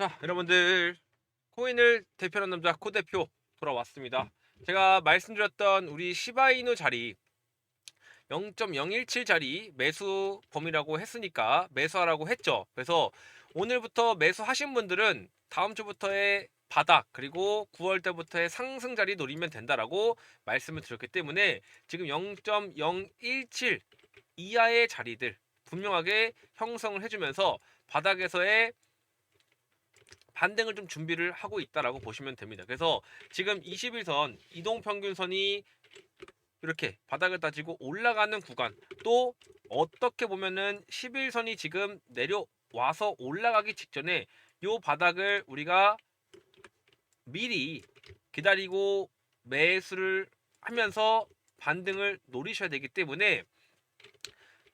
자, 여러분들 코인을 대표하는 남자 코 대표 돌아왔습니다. 제가 말씀드렸던 우리 시바이누 자리 0.017 자리 매수 범위라고 했으니까 매수하라고 했죠. 그래서 오늘부터 매수하신 분들은 다음 주부터의 바닥 그리고 9월 때부터의 상승 자리 노리면 된다라고 말씀을 드렸기 때문에 지금 0.017 이하의 자리들 분명하게 형성을 해주면서 바닥에서의 반등을 좀 준비를 하고 있다라고 보시면 됩니다. 그래서 지금 21선 이동 평균선이 이렇게 바닥을 따지고 올라가는 구간 또 어떻게 보면은 11선이 지금 내려와서 올라가기 직전에 요 바닥을 우리가 미리 기다리고 매수를 하면서 반등을 노리셔야 되기 때문에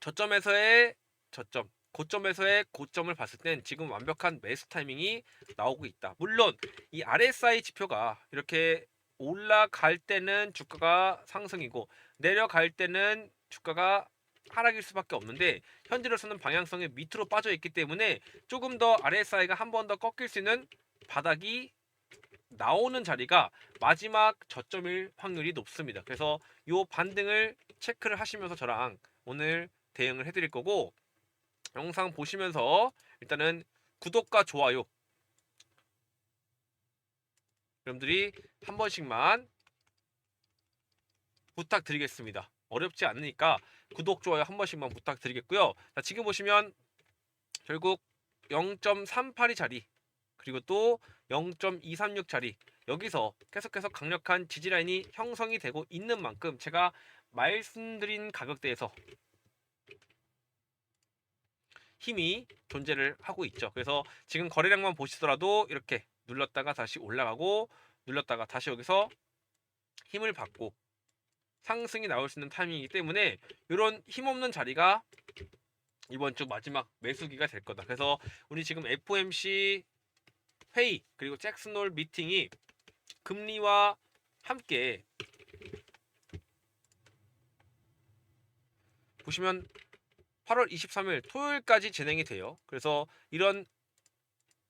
저점에서의 저점 고점에서의 고점을 봤을 땐 지금 완벽한 매수 타이밍이 나오고 있다. 물론 이 RSI 지표가 이렇게 올라갈 때는 주가가 상승이고 내려갈 때는 주가가 하락일 수밖에 없는데 현재로서는 방향성이 밑으로 빠져 있기 때문에 조금 더 RSI가 한 번 더 꺾일 수 있는 바닥이 나오는 자리가 마지막 저점일 확률이 높습니다. 그래서 이 반등을 체크를 하시면서 저랑 오늘 대응을 해드릴 거고 영상 보시면서 일단은 구독과 좋아요 여러분들이 한 번씩만 부탁드리겠습니다. 어렵지 않으니까 구독, 좋아요 한 번씩만 부탁드리겠고요. 자, 지금 보시면 결국 0.38이 자리 그리고 또 0.236 자리 여기서 계속해서 강력한 지지라인이 형성이 되고 있는 만큼 제가 말씀드린 가격대에서 힘이 존재를 하고 있죠. 그래서 지금 거래량만 보시더라도 이렇게 눌렀다가 다시 올라가고 눌렀다가 다시 여기서 힘을 받고 상승이 나올 수 있는 타이밍이기 때문에 이런 힘없는 자리가 이번 주 마지막 매수기가 될 거다. 그래서 우리 지금 FOMC 회의 그리고 잭슨홀 미팅이 금리와 함께 보시면 8월 23일 토요일까지 진행이 돼요. 그래서 이런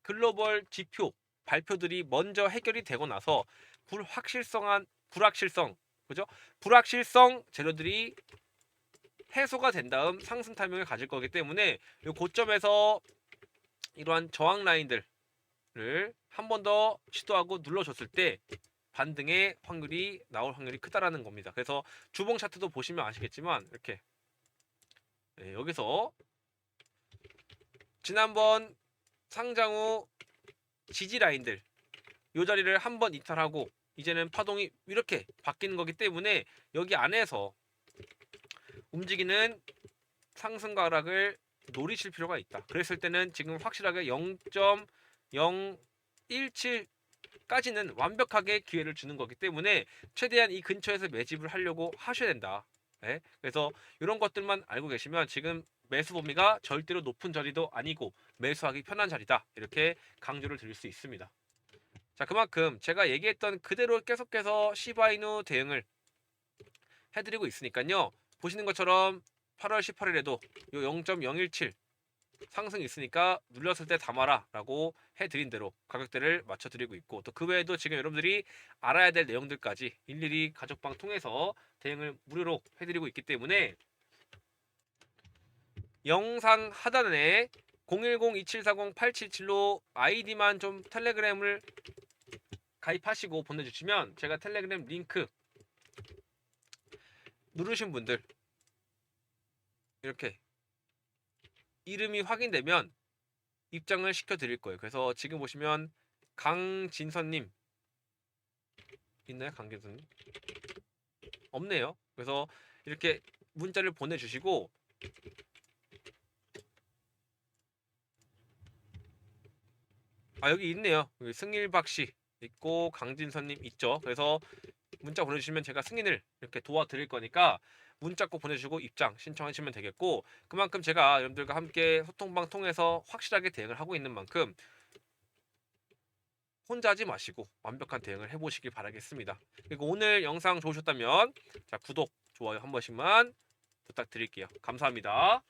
글로벌 지표 발표들이 먼저 해결이 되고 나서 불확실성한 불확실성 그죠? 불확실성 재료들이 해소가 된 다음 상승 타이밍을 가질 거기 때문에 이 고점에서 이러한 저항 라인들을 한 번 더 시도하고 눌러줬을 때 반등의 확률이 나올 확률이 크다라는 겁니다. 그래서 주봉 차트도 보시면 아시겠지만 이렇게 네, 여기서 지난번 상장 후 지지 라인들 이 자리를 한 번 이탈하고 이제는 파동이 이렇게 바뀌는 거기 때문에 여기 안에서 움직이는 상승과 하락을 노리실 필요가 있다. 그랬을 때는 지금 확실하게 0.017까지는 완벽하게 기회를 주는 거기 때문에 최대한 이 근처에서 매집을 하려고 하셔야 된다. 네? 그래서 이런 것들만 알고 계시면 지금 매수 범위가 절대로 높은 자리도 아니고 매수하기 편한 자리다. 이렇게 강조를 드릴 수 있습니다. 자, 그만큼 제가 얘기했던 그대로 계속해서 시바이누 대응을 해드리고 있으니까요. 보시는 것처럼 8월 18일에도 요0.017 상승 있으니까 눌렸을 때 담아라 라고 해드린 대로 가격대를 맞춰드리고 있고 또 그 외에도 지금 여러분들이 알아야 될 내용들까지 일일이 가족방 통해서 대응을 무료로 해드리고 있기 때문에 영상 하단에 010-2740-877로 아이디만 좀 텔레그램을 가입하시고 보내주시면 제가 텔레그램 링크 누르신 분들 이렇게 이름이 확인되면 입장을 시켜 드릴 거예요. 그래서 지금 보시면 강진선님 있나요? 강진선님 없네요. 그래서 이렇게 문자를 보내주시고 아 여기 있네요. 여기 승일박 씨 있고 강진선님 있죠. 그래서 문자 보내주시면 제가 승인을 이렇게 도와드릴 거니까 문자 꼭 보내주시고 입장 신청하시면 되겠고 그만큼 제가 여러분들과 함께 소통방 통해서 확실하게 대응을 하고 있는 만큼 혼자 하지 마시고 완벽한 대응을 해보시길 바라겠습니다. 그리고 오늘 영상 좋으셨다면 자 구독, 좋아요 한 번씩만 부탁드릴게요. 감사합니다.